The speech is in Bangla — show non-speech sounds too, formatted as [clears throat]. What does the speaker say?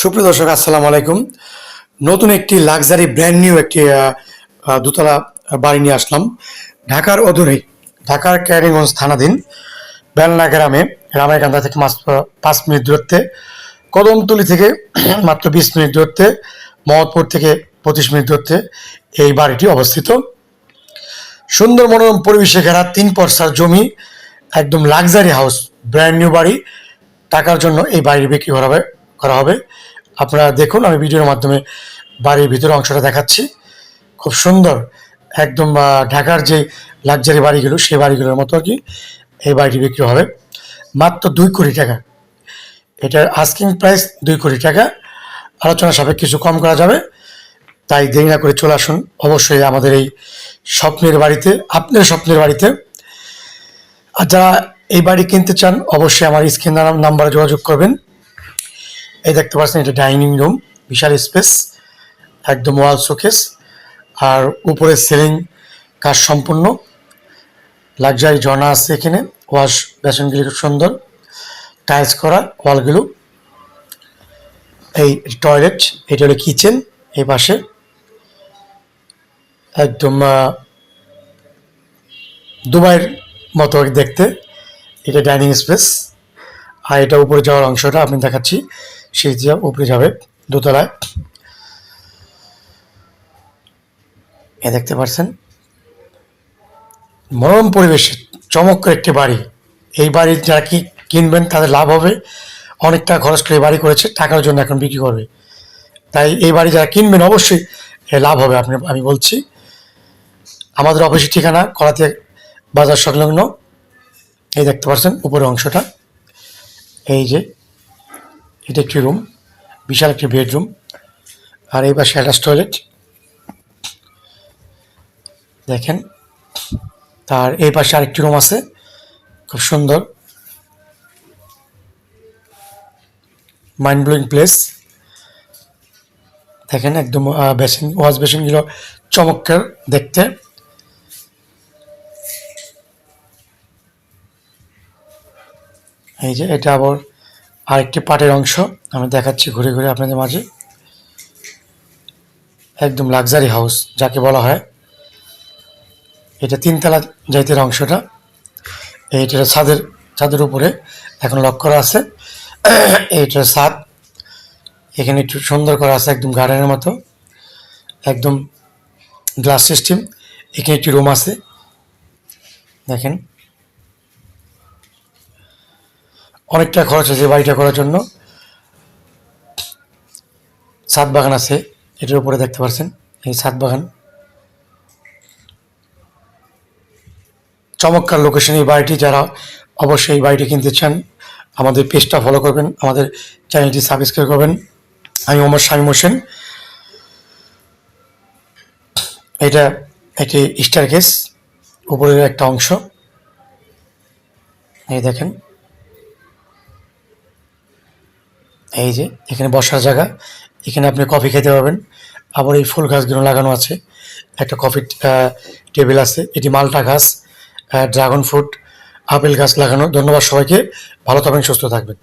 সুপ্রিয় দর্শক, আসসালাম আলাইকুম। নতুন একটি লাক্সারি ব্র্যান্ড নিউ একটি দোতলা বাড়ি নিয়ে আসলাম। ঢাকার অদূরে, ঢাকার ক্যারিগঞ্জ থানাধীন বেলনা গ্রামে, রামাইকান্দা থেকে পাঁচ মিনিট দূরত্বে, কদমতলি থেকে [clears throat] মাত্র বিশ মিনিট দূরত্বে, মহৎপুর থেকে পঁচিশ মিনিট দূরত্বে এই বাড়িটি অবস্থিত। সুন্দর মনোরম পরিবেশে ঘেরা তিন পর্সার জমি, একদম লাক্সারি হাউস, ব্র্যান্ড নিউ বাড়ি। টাকার জন্য এই বাড়ির বিক্রি করা হবে। করা হবে। আপনারা দেখুন, আমি ভিডিওর মাধ্যমে বাড়ির ভিতরে অংশটা দেখাচ্ছি। খুব সুন্দর, একদম ঢাকার যে লাক্সারি বাড়িগুলো, সেই বাড়িগুলোর মতো আর কি এই বাড়িটি বিক্রি হবে। মাত্র দুই কোটি টাকা। এটার আস্কিং প্রাইস দুই কোটি টাকা। আলোচনা সাপেক্ষে কিছু কম করা যাবে। তাই দেরি না করে চলে আসুন। অবশ্যই আমাদের এই স্বপ্নের বাড়িতে, আপনার স্বপ্নের বাড়িতে। আর যারা এই বাড়ি কিনতে চান, অবশ্যই আমার স্ক্রিন নাম্বারে যোগাযোগ করবেন। এই দেখতে পাচ্ছেন, এটা ডাইনিং রুম, বিশাল স্পেস, একদম ওয়াল শোকেস, আর উপরে সিলিং কাজ সম্পূর্ণ। লাক্সারি ঝর্ণা আছে এখানে, ওয়াশ বেসনগুলি খুব সুন্দর। টাইলস করা, ওয়ালগুলো। এই টয়লেট, এটা হলো কিচেন, এই পাশে। একদম দুবাইয়ের মতো দেখতে, এটা ডাইনিং স্পেস। আর এটা উপরে যাওয়ার অংশটা আপনি দেখাচ্ছি। সেই দিয়ে উপরে যাবে দোতলায়। এ দেখতে পাচ্ছেন, মনোরম পরিবেশে, চমৎকার একটি বাড়ি। এই বাড়ির যারা কি কিনবেন, তাদের লাভ হবে। অনেক টাকা খরচ করে বাড়ি করেছে, টাকার জন্য এখন বিক্রি করবে। তাই এই বাড়ি যারা কিনবেন, অবশ্যই লাভ হবে, আপনি, আমি বলছি। আমাদের অফিসের ঠিকানা, কলাতিয়া বাজার সংলগ্ন। এই দেখতে পাচ্ছেন, উপরের অংশটা। এই যে এটা একটি রুম, বিশাল একটি বেডরুম, আর এই পাশে অ্যাটাচ টয়লেট। দেখেন, তার এই পাশে আরেকটি রুম আছে, খুব সুন্দর। মাইন্ড ব্লোয়িং প্লেস দেখেন একদম বেসিন, ওয়াশ বেসিনগুলো চমৎকার দেখতে। এই যে, এটা আবার আরেকটি পাটের অংশ আমি দেখাচ্ছি ঘুরে ঘুরে আপনাদের মাঝে। একদম লাক্সারি হাউস যাকে বলা হয়। এটা তিনতলা যাইতের অংশটা। এইটার ছাদের ছাদের উপরে এখন লক করা আছে। এইটার ছাদ এখানে একটু সুন্দর করা আছে, একদম গার্ডেনের মতো। একদম গ্লাস সিস্টেম এখানে একটি রুম আছে। দেখেন। অনেকটা খরচ আছে বাড়িটা করার জন্য। ছাদ বাগান আছে, এটার উপরে দেখতে পাচ্ছেন এই ছাদ বাগান। চমৎকার লোকেশন এই বাড়িটি, যারা অবশ্যই এই বাড়িটি কিনতে চান, আমাদের পেজটা ফলো করবেন, আমাদের চ্যানেলটি সাবস্ক্রাইব করবেন। আমি ওমর শামীম হোসেন। এটা একটি স্টার কেস উপরের একটা অংশ। এই দেখেন। এই যে, এখানে বসার জায়গা। এখানে আপনি কফি খেতে পাবেন আবার এই ফুল গাছগুলো লাগানো আছে। একটা কফি টেবিল আছে। এটি মালটা গাছ ড্রাগন ফ্রুট, আপেল গাছ লাগানো। ধন্যবাদ সবাইকে। ভালো থাকবেন, সুস্থ থাকবেন।